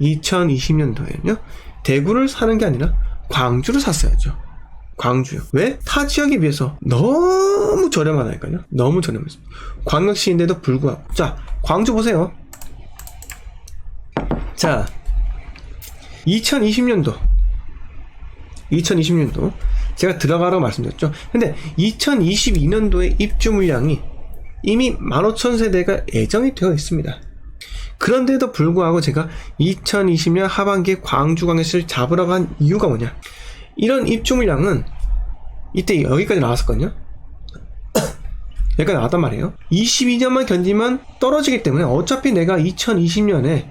2020년도에는요, 대구를 사는 게 아니라 광주를 샀어야죠. 광주요. 왜? 타 지역에 비해서 너무 저렴하다니까요. 너무 저렴했습니다. 광역시인데도 불구하고. 자, 광주 보세요. 자, 2020년도. 2020년도. 제가 들어가라고 말씀드렸죠. 근데 2022년도에 입주 물량이 이미 15,000세대가 예정이 되어 있습니다. 그런데도 불구하고 제가 2020년 하반기에 광주광역시를 잡으라고 한 이유가 뭐냐? 이런 입주 물량은 이때 여기까지 나왔었거든요. 여기까지 나왔단 말이에요. 22년만 견디면 떨어지기 때문에 어차피 내가 2020년에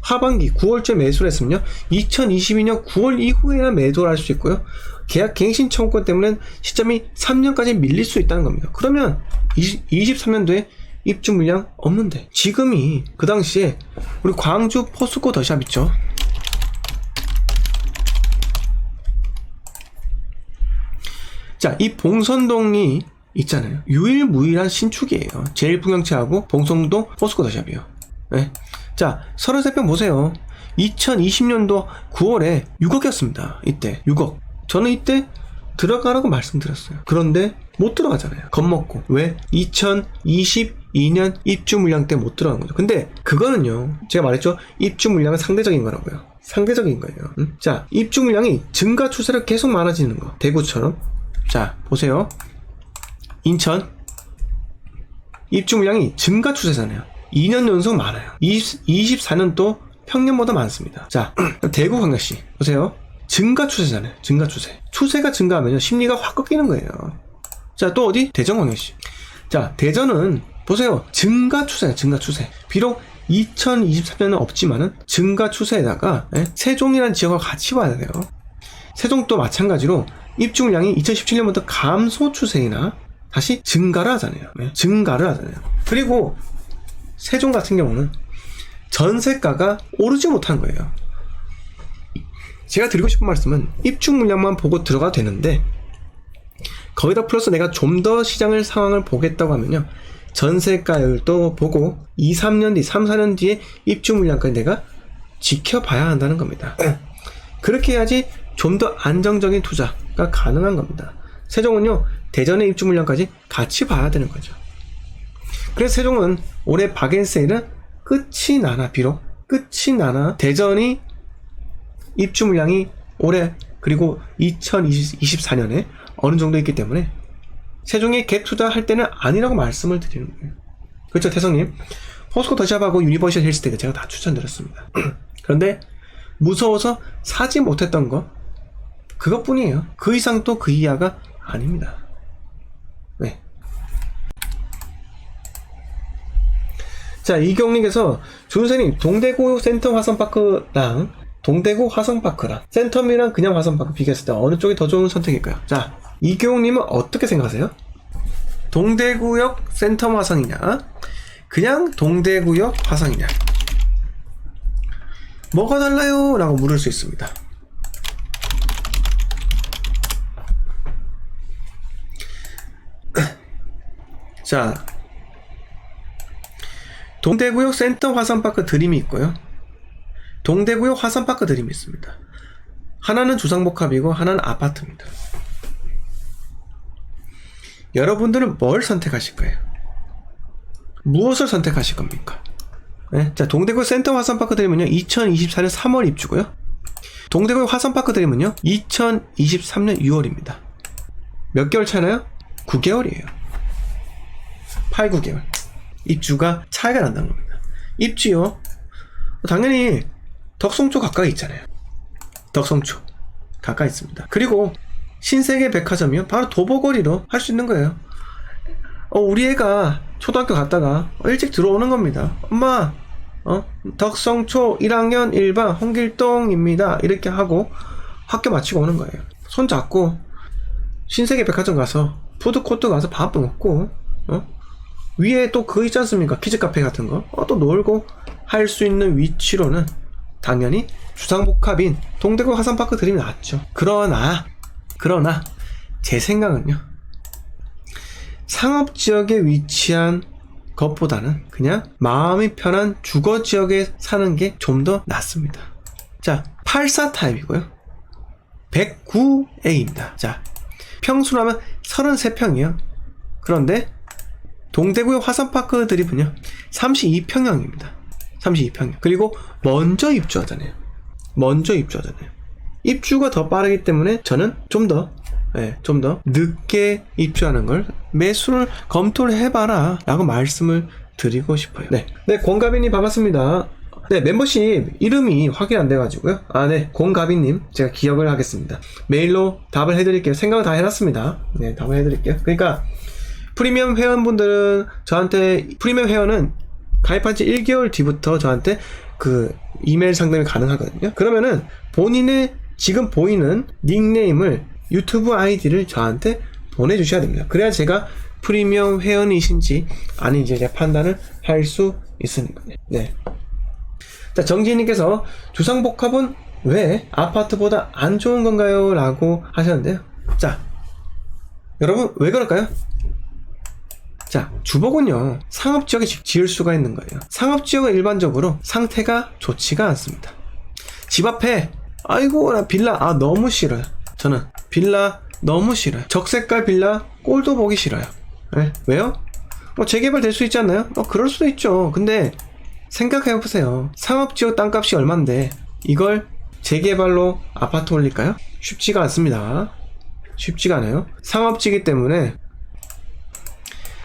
하반기 9월쯤 매수를 했으면요. 2022년 9월 이후에나 매도를 할 수 있고요. 계약 갱신 청구 때문에 시점이 3년까지 밀릴 수 있다는 겁니다. 그러면 20, 23년도에 입주 물량 없는데 지금이 그 당시에 우리 광주 포스코 더샵 있죠. 자, 이 봉선동이 있잖아요. 유일무이한 신축이에요. 제일 풍경채하고 봉선동 포스코 더샵이요. 네. 자, 33평 보세요. 2020년도 9월에 6억이었습니다. 이때 6억. 저는 이때 들어가라고 말씀드렸어요. 그런데 못 들어가잖아요. 겁먹고. 왜? 2022년 입주 물량 때 못 들어간 거죠. 근데 그거는요. 제가 말했죠. 입주 물량은 상대적인 거라고요. 상대적인 거예요. 음? 자, 입주 물량이 증가 추세로 계속 많아지는 거. 대구처럼. 자, 보세요. 인천. 입주 물량이 증가 추세잖아요. 2년 연속 많아요. 20, 24년 또 평년보다 많습니다. 자, 대구 광역시 보세요. 증가 추세잖아요. 증가 추세. 추세가 증가하면요 심리가 확 꺾이는 거예요. 자, 또 어디? 대전 광역시. 자, 대전은 보세요. 증가 추세야. 증가 추세. 비록 2023년은 없지만은 증가 추세에다가 예? 세종이라는 지역을 같이 봐야 돼요. 세종도 마찬가지로 입주물량이 2017년부터 감소 추세이나 다시 증가를 하잖아요. 예? 증가를 하잖아요. 그리고 세종 같은 경우는 전세가가 오르지 못한 거예요. 제가 드리고 싶은 말씀은 입주 물량만 보고 들어가도 되는데 거기다 플러스 내가 좀 더 시장을 상황을 보겠다고 하면요. 전세가율도 보고 2, 3년 뒤, 3, 4년 뒤에 입주 물량까지 내가 지켜봐야 한다는 겁니다. 그렇게 해야지 좀 더 안정적인 투자가 가능한 겁니다. 세종은요, 대전의 입주 물량까지 같이 봐야 되는 거죠. 그래서 세종은 올해 박앤세일은 끝이 나나, 비록 끝이 나나, 대전이 입주 물량이 올해 그리고 2024년에 어느 정도 있기 때문에 세종이 갭 투자할 때는 아니라고 말씀을 드리는 거예요. 그렇죠, 태성님. 포스코 더샵하고 유니버셜 힐스테이크 제가 다 추천드렸습니다. 그런데 무서워서 사지 못했던 거 그것뿐이에요. 그 이상 또 그 이하가 아닙니다. 네. 자, 이경님께서 준선님 동대구 센터 화성파크랑 동대구 화성파크랑 센텀이랑 그냥 화성파크 비교했을 때 어느 쪽이 더 좋은 선택일까요? 자, 이경님은 어떻게 생각하세요? 동대구역 센텀 화성이냐? 그냥 동대구역 화성이냐? 뭐가 달라요? 라고 물을 수 있습니다. 자, 동대구역 센터 화산파크 드림이 있고요. 동대구역 화산파크 드림이 있습니다. 하나는 주상복합이고 하나는 아파트입니다. 여러분들은 뭘 선택하실 거예요? 무엇을 선택하실 겁니까? 네? 자, 동대구 센터 화산파크 드림은요, 2024년 3월 입주고요. 동대구 화산파크 드림은요, 2023년 6월입니다. 몇 개월 차나요? 9개월이에요. 8, 9개월. 입주가 차이가 난다는 겁니다. 입주요. 당연히 덕성초 가까이 있잖아요. 덕성초 가까이 있습니다. 그리고 신세계 백화점이요. 바로 도보거리로 할 수 있는 거예요. 어, 우리 애가 초등학교 갔다가 일찍 들어오는 겁니다. 엄마, 어, 덕성초 1학년 1반 홍길동입니다. 이렇게 하고 학교 마치고 오는 거예요. 손 잡고 신세계 백화점 가서 푸드코트 가서 밥 먹고 어? 위에 또 그거 있지 않습니까? 키즈 카페 같은 거. 어, 또 놀고 할 수 있는 위치로는 당연히 주상복합인 동대구 화산파크 드림이 낫죠. 그러나, 그러나, 제 생각은요. 상업 지역에 위치한 것보다는 그냥 마음이 편한 주거 지역에 사는 게 좀 더 낫습니다. 자, 84 타입이고요. 109A입니다. 자, 평수라면 33평이요. 그런데 동대구의 화산파크 드립은요 32평형입니다 32평형 그리고 먼저 입주하잖아요 먼저 입주하잖아요 입주가 더 빠르기 때문에 저는 좀더 예, 좀 더 늦게 입주하는 걸 매수를 검토를 해봐라 라고 말씀을 드리고 싶어요. 네, 네 권가빈님 반갑습니다. 네 멤버십 이름이 확인 안 돼가지고요. 아네 권가빈님 제가 기억을 하겠습니다. 메일로 답을 해드릴게요. 생각을 다 해놨습니다. 네 답을 해드릴게요. 그러니까 프리미엄 회원분들은 저한테 프리미엄 회원은 가입한 지 1개월 뒤부터 저한테 그 이메일 상담이 가능하거든요. 그러면은 본인의 지금 보이는 닉네임을 유튜브 아이디를 저한테 보내주셔야 됩니다. 그래야 제가 프리미엄 회원이신지 아닌지 제가 판단을 할 수 있으니까요. 네. 자, 정지희님께서 주상복합은 왜 아파트보다 안 좋은 건가요? 라고 하셨는데요. 자, 여러분, 왜 그럴까요? 자, 주복은요, 상업지역에 지- 지을 수가 있는 거예요. 상업지역은 일반적으로 상태가 좋지가 않습니다. 집 앞에, 아이고, 나 빌라, 아, 너무 싫어요. 저는 빌라 너무 싫어요. 적색깔 빌라 꼴도 보기 싫어요. 네, 왜요? 뭐 재개발 될 수 있지 않나요? 어, 그럴 수도 있죠. 근데 생각해보세요. 상업지역 땅값이 얼만데 이걸 재개발로 아파트 올릴까요? 쉽지가 않습니다. 쉽지가 않아요. 상업지기 때문에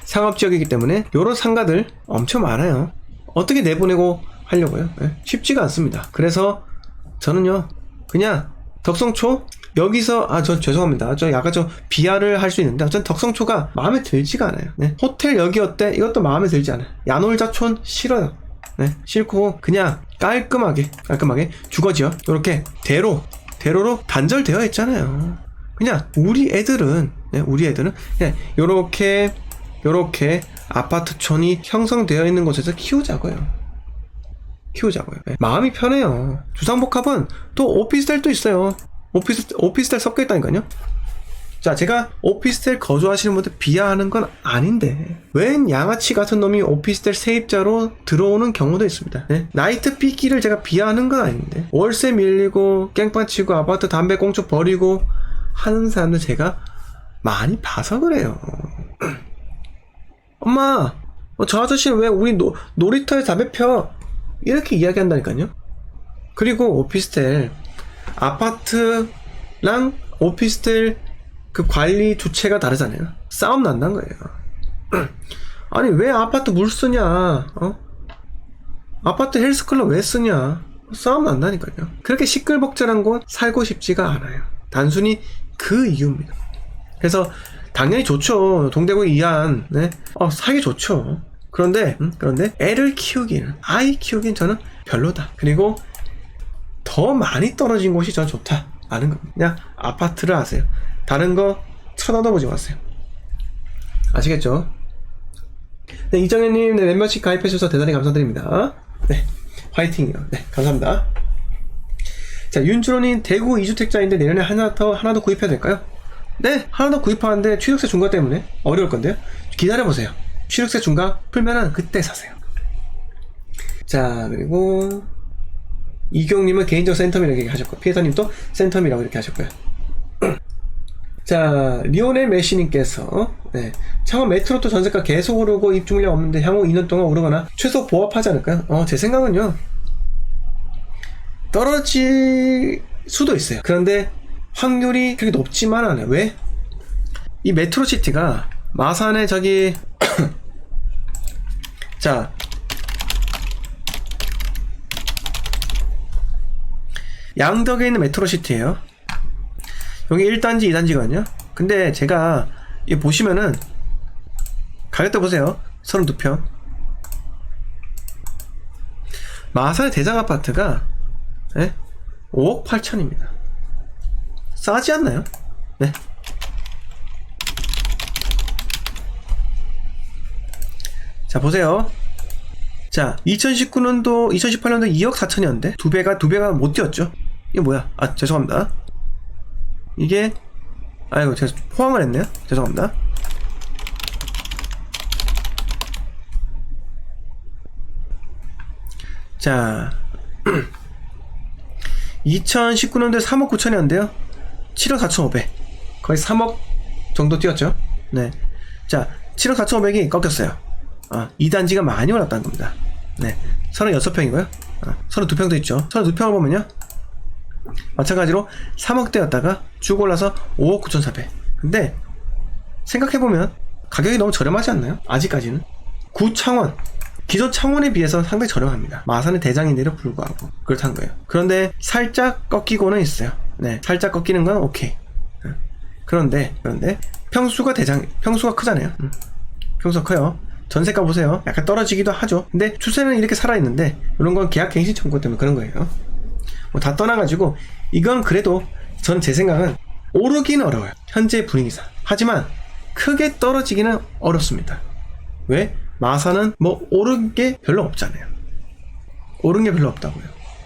상업지역이기 때문에 요런 상가들 엄청 많아요. 어떻게 내보내고 하려고요? 예, 쉽지가 않습니다. 그래서 저는요, 그냥 덕성초 여기서 아 저 죄송합니다. 저 약간 좀 비하를 할 수 있는데 전 덕성초가 마음에 들지가 않아요. 네. 호텔 여기 어때? 이것도 마음에 들지 않아요. 야놀자촌 싫어요. 네, 싫고 그냥 깔끔하게 깔끔하게 주거지요. 이렇게 대로 대로로 단절되어 있잖아요. 그냥 우리 애들은 네, 우리 애들은 그냥 요렇게 요렇게 아파트촌이 형성되어 있는 곳에서 키우자고요. 키우자고요. 네, 마음이 편해요. 주상복합은 또 오피스텔도 있어요. 오피스 오피스텔 섞여 있다니까요. 자, 제가 오피스텔 거주하시는 분들 비하하는 건 아닌데 웬 양아치 같은 놈이 오피스텔 세입자로 들어오는 경우도 있습니다. 네? 나이트 삐끼를 제가 비하하는 건 아닌데 월세 밀리고 깽판 치고 아파트 담배 꽁초 버리고 하는 사람들 제가 많이 봐서 그래요. 엄마, 어, 저 아저씨는 왜 우리 노, 놀이터에 담배 펴? 이렇게 이야기한다니까요. 그리고 오피스텔 아파트랑 오피스텔 그 관리 주체가 다르잖아요. 싸움 난단 거예요. 아니 왜 아파트 물 쓰냐? 어? 아파트 헬스클럽 왜 쓰냐? 싸움 난다니까요. 그렇게 시끌벅적한 곳 살고 싶지가 않아요. 단순히 그 이유입니다. 그래서 당연히 좋죠. 동대구 이안, 네, 어, 살기 좋죠. 그런데 음, 그런데 애를 키우기는 아이 키우기는 저는 별로다. 그리고 더 많이 떨어진 곳이 전 좋다. 아는 겁니다. 그냥 아파트를 하세요. 다른 거 쳐다도 보지 마세요. 아시겠죠? 네, 이정현님, 네, 멤버십 가입해주셔서 대단히 감사드립니다. 네, 화이팅이요. 네, 감사합니다. 자, 윤주로님, 대구 2주택자인데 내년에 하나 더, 하나 더 구입해야 될까요? 네, 하나 더 구입하는데 취득세 중과 때문에 어려울 건데요. 기다려보세요. 취득세 중과 풀면은 그때 사세요. 자, 그리고, 이경님은 개인적 센텀이라고 얘기하셨고, 피해사님도 센텀이라고 이렇게 하셨고요. 자, 리오넬 메시님께서, 네, 창원 메트로도 전세가 계속 오르고 입주 물량 없는데 향후 2년 동안 오르거나 최소 보합하지 않을까요? 어, 제 생각은요, 떨어질 수도 있어요. 그런데 확률이 그렇게 높지만 않아요. 왜? 이 메트로시티가 마산에 저기, 자, 양덕에 있는 메트로시티예요. 여기 1단지, 2단지거든요. 근데 제가 이 보시면은 가격대 보세요. 32평. 마산의 대장 아파트가 예? 5억 8천입니다. 싸지 않나요? 네. 자, 보세요. 자, 2019년도, 2018년도 2억 4천이었는데, 두 배가, 두 배가 못 뛰었죠? 이게 뭐야? 아, 죄송합니다. 이게, 아이고, 제가 포항을 했네요? 죄송합니다. 자, 2019년도에 3억 9천이었는데요. 7억 4천5백 거의 3억 정도 뛰었죠. 네. 자, 7억 4천5백이 꺾였어요. 아, 2단지가 많이 올랐다는 겁니다. 네. 36평이고요. 아, 32평도 있죠. 32평을 보면요. 마찬가지로 3억대였다가 쭉 올라서 5억 9천4백 근데 생각해보면 가격이 너무 저렴하지 않나요? 아직까지는. 구창원. 기존 창원에 비해서 상당히 저렴합니다. 마산의 대장인데도 불구하고 그렇다는 거예요. 그런데 살짝 꺾이고는 있어요. 네, 살짝 꺾이는 건 오케이. 어. 그런데 그런데 평수가 대장 평수가 크잖아요. 음. 평수가 커요. 전세가 보세요. 약간 떨어지기도 하죠. 근데 추세는 이렇게 살아있는데 이런 건 계약 갱신 청구 때문에 그런 거예요. 뭐 다 떠나가지고 이건 그래도 전 제 생각은 오르기는 어려워요. 현재 분위기상. 하지만 크게 떨어지기는 어렵습니다. 왜? 마사는 뭐 오른 게 별로 없잖아요. 오른 게 별로 없다고요.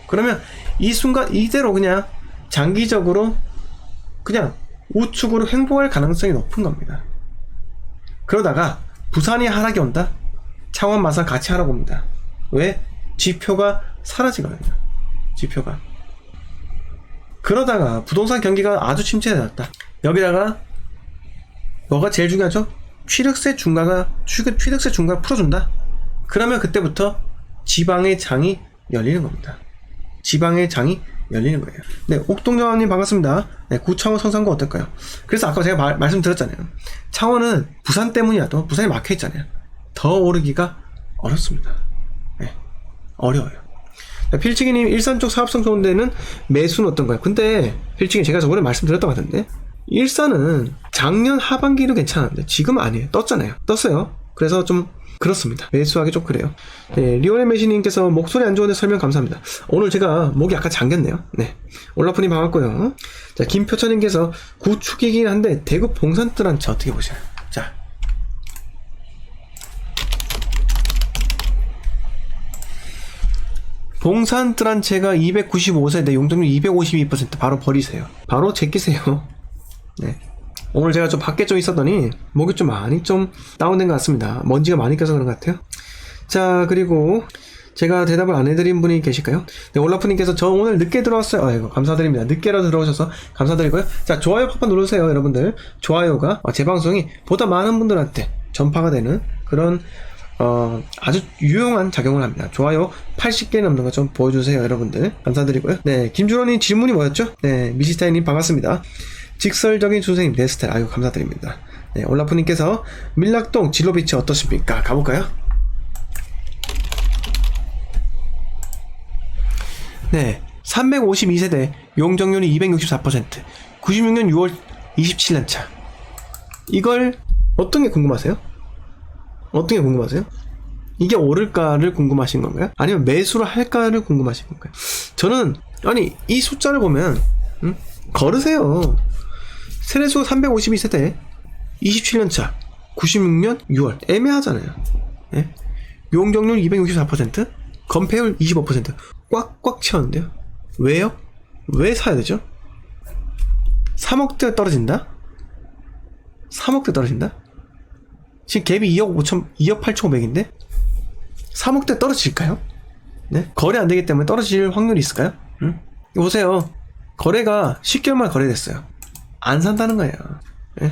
그러면 이 순간 이대로 그냥 장기적으로 그냥 우측으로 횡보할 가능성이 높은 겁니다. 그러다가 부산이 하락이 온다? 창원 마산 같이 하락 옵니다. 왜? 지표가 사라지거든요. 지표가. 그러다가 부동산 경기가 아주 침체되었다. 여기다가 뭐가 제일 중요하죠? 취득세 중과가 취득, 취득세 중과를 풀어준다. 그러면 그때부터 지방의 장이 열리는 겁니다. 지방의 장이 열리는 거예요. 네, 옥동정님 반갑습니다. 네, 구창원 성산구 어떨까요? 그래서 아까 제가 말, 말씀드렸잖아요. 창원은 부산 때문이라도 부산이 막혀 있잖아요. 더 오르기가 어렵습니다. 네, 어려워요. 자, 필치기님 일산 쪽 사업성 좋은 데는 매수는 어떤가요? 근데 필치기 제가 저번에 말씀드렸던 것 같은데 일산은 작년 하반기도 괜찮았는데 지금 아니에요. 떴잖아요. 떴어요. 그래서 좀 그렇습니다. 매수하기 좀 그래요. 네, 리오넬 메시님께서 목소리 안 좋은데 설명 감사합니다. 오늘 제가 목이 약간 잠겼네요. 네. 올라프님 반갑고요. 자, 김표천님께서 구축이긴 한데 대구 봉산뜰한테 어떻게 보시나요? 자. 봉산뜰한채가 295세대 용적률 252% 바로 버리세요. 바로 제끼세요. 네. 오늘 제가 좀 밖에 좀 있었더니 목이 좀 많이 좀 다운된 것 같습니다. 먼지가 많이 껴서 그런 것 같아요. 자, 그리고 제가 대답을 안 해드린 분이 계실까요? 네, 올라프님께서 저 오늘 늦게 들어왔어요. 아이고, 감사드립니다. 늦게라도 들어오셔서 감사드리고요. 자, 좋아요 팍팍 누르세요, 여러분들. 좋아요가 제 방송이 보다 많은 분들한테 전파가 되는 그런 어, 아주 유용한 작용을 합니다. 좋아요 80개 넘는 거 좀 보여주세요, 여러분들. 감사드리고요. 네, 김준호님 질문이 뭐였죠? 네, 미시타이님 반갑습니다. 직설적인 선생님 내 스타일 아유 감사드립니다. 네, 올라프님께서 밀락동 진로비치 어떠십니까? 가볼까요? 네, 352세대 용적률이 264% 96년 6월 27년차 이걸 어떤 게 궁금하세요? 어떤 게 궁금하세요? 이게 오를까를 궁금하신 건가요? 아니면 매수를 할까를 궁금하신 건가요? 저는 아니 이 숫자를 보면 음? 걸으세요. 세례수 352세대 27년차 96년 6월 애매하잖아요. 예? 용적률 264% 건폐율 25% 꽉꽉 채웠는데요. 왜요? 왜 사야 되죠? 3억대 떨어진다? 3억대 떨어진다? 지금 갭이 2억 5천, 2억 8천 5백인데? 3억대 떨어질까요? 네? 거래 안 되기 때문에 떨어질 확률이 있을까요? 응? 보세요. 거래가 10개월 만에 거래됐어요. 안 산다는 거예요. 예?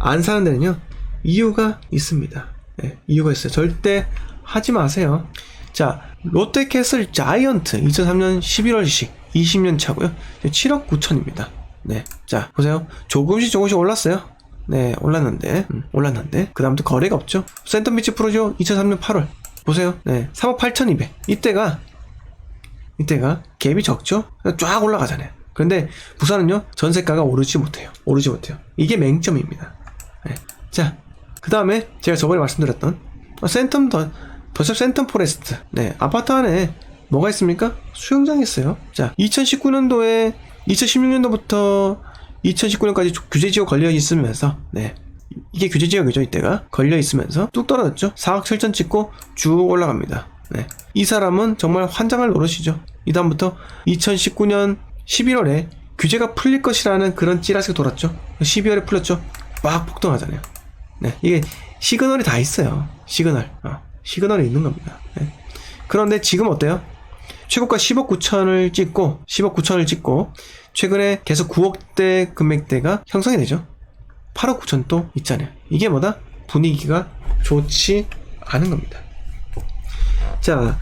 안 사는 데는요, 이유가 있습니다. 예, 이유가 있어요. 절대 하지 마세요. 자, 롯데캐슬 자이언트 2003년 11월식 20년 차고요. 7억 9천입니다. 네. 자, 보세요. 조금씩 조금씩 올랐어요. 네, 올랐는데, 음, 올랐는데, 그 다음부터 거래가 없죠. 센텀비치 프로죠. 2003년 8월. 보세요. 네, 3억 8,200. 이때가, 이때가 갭이 적죠? 쫙 올라가잖아요. 근데 부산은요, 전세가가 오르지 못해요. 오르지 못해요. 이게 맹점입니다. 네. 자, 그 다음에 제가 저번에 말씀드렸던 어, 센텀 더, 더샵 센텀 포레스트. 네, 아파트 안에 뭐가 있습니까? 수영장이 있어요. 자, 2019년도에 2016년도부터 2019년까지 규제지역 걸려 있으면서, 네. 이게 규제지역이죠, 이때가. 걸려 있으면서 뚝 떨어졌죠. 4억 7천 찍고 쭉 올라갑니다. 네. 이 사람은 정말 환장할 노릇이죠. 이 다음부터 2019년 11월에 규제가 풀릴 것이라는 그런 찌라시가 돌았죠. 12월에 풀렸죠. 막 폭등하잖아요. 네, 이게 시그널이 다 있어요. 시그널. 어, 시그널이 있는 겁니다. 네. 그런데 지금 어때요? 최고가 10억 9천을 찍고 10억 9천을 찍고 최근에 계속 9억대 금액대가 형성이 되죠. 8억 9천 또 있잖아요. 이게 뭐다? 분위기가 좋지 않은 겁니다. 자,